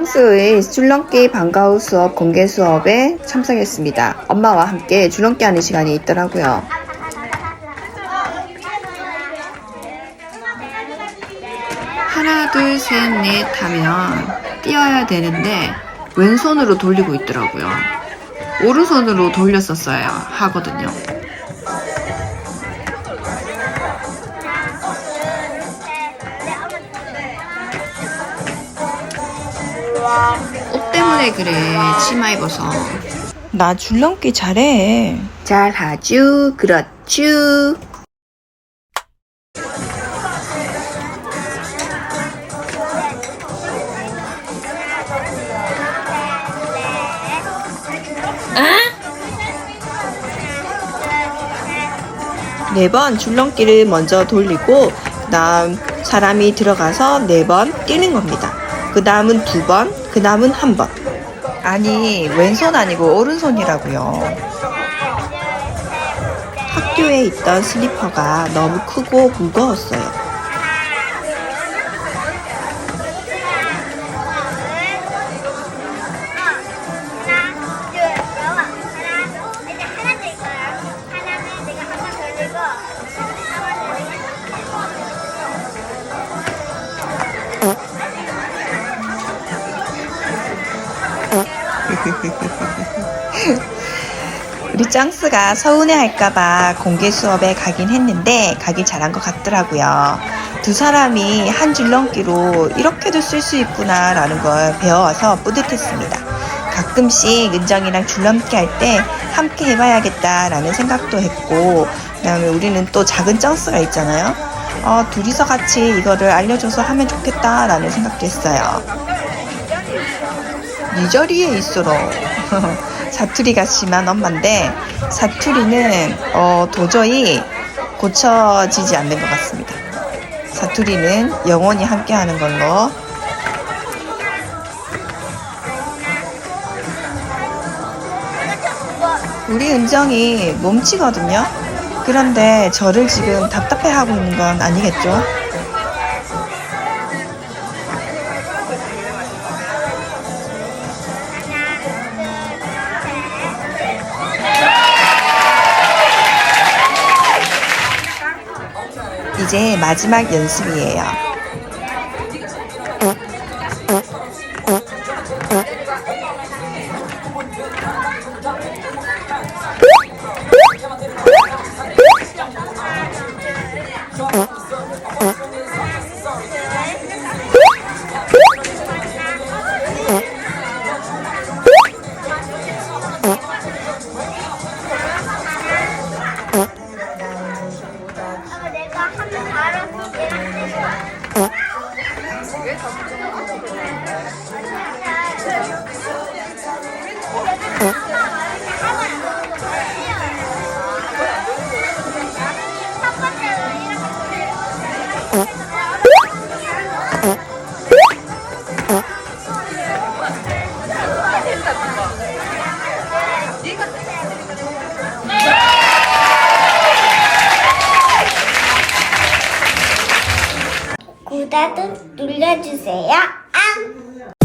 짱스의 줄넘기 방과후 수업 공개 수업에 참석했습니다. 엄마와 함께 줄넘기 하는 시간이 있더라고요. 하나, 둘, 셋, 넷 하면 뛰어야 되는데 왼손으로 돌리고 있더라고요. 오른손으로 돌렸었어야 하거든요. 옷 때문에 그래 치마 입어서 나 줄넘기 잘해. 잘하쥬 그렇쥬 네 번 줄넘기를 먼저 돌리고 그다음 사람이 들어가서 네 번 뛰는 겁니다. 그 다음은 두 번, 그 다음은 한 번. 아니 왼손 아니고 오른손이라고요. 학교에 있던 슬리퍼가 너무 크고 무거웠어요. 우리 짱스가 서운해할까봐 공개 수업에 가긴 했는데 가길 잘한 것 같더라고요. 두 사람이 한 줄넘기로 이렇게도 쓸 수 있구나라는 걸 배워와서 뿌듯했습니다. 가끔씩 은정이랑 줄넘기 할 때 함께 해봐야겠다라는 생각도 했고, 그 다음에 우리는 또 작은 짱스가 있잖아요. 어, 둘이서 같이 이거를 알려줘서 하면 좋겠다라는 생각도 했어요. 네 자리에 있어라. 사투리가 심한 엄마인데 사투리는 어, 도저히 고쳐지지 않는 것 같습니다. 사투리는 영원히 함께하는 걸로. 우리 은정이 몸치거든요. 그런데 저를 지금 답답해하고 있는 건 아니겠죠? 이제 마지막 연습이에요. সব কিছু 좋아요도 눌러주세요. 앙!